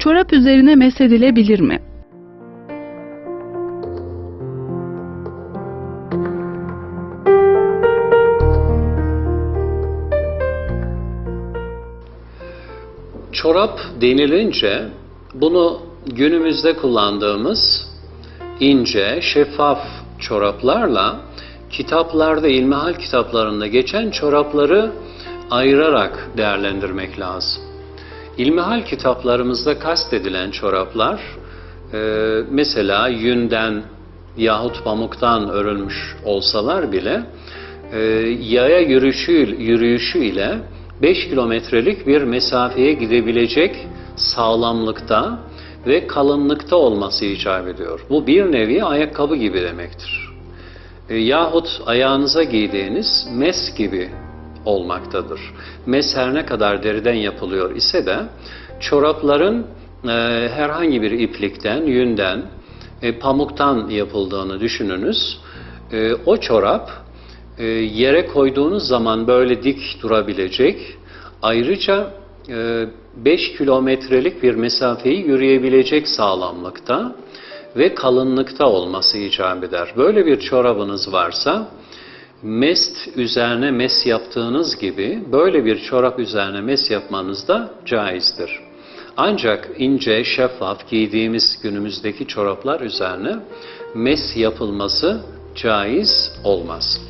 Çorap üzerine mesedilebilir mi? Çorap denilince bunu günümüzde kullandığımız ince, şeffaf çoraplarla kitaplarda, ilmihal kitaplarında geçen çorapları ayırarak değerlendirmek lazım. İlmihal kitaplarımızda kastedilen çoraplar e, mesela yünden yahut pamuktan örülmüş olsalar bile e, yaya yürüyüşü, yürüyüşü ile 5 kilometrelik bir mesafeye gidebilecek sağlamlıkta ve kalınlıkta olması icap ediyor. Bu bir nevi ayakkabı gibi demektir. E, yahut ayağınıza giydiğiniz mes gibi olmaktadır. Mes her ne kadar deriden yapılıyor ise de çorapların e, herhangi bir iplikten, yünden, e, pamuktan yapıldığını düşününüz. E, o çorap e, yere koyduğunuz zaman böyle dik durabilecek. Ayrıca 5 kilometrelik bir mesafeyi yürüyebilecek sağlamlıkta ve kalınlıkta olması icap eder. Böyle bir çorabınız varsa mest üzerine mes yaptığınız gibi böyle bir çorap üzerine mes yapmanız da caizdir. Ancak ince, şeffaf giydiğimiz günümüzdeki çoraplar üzerine mes yapılması caiz olmaz.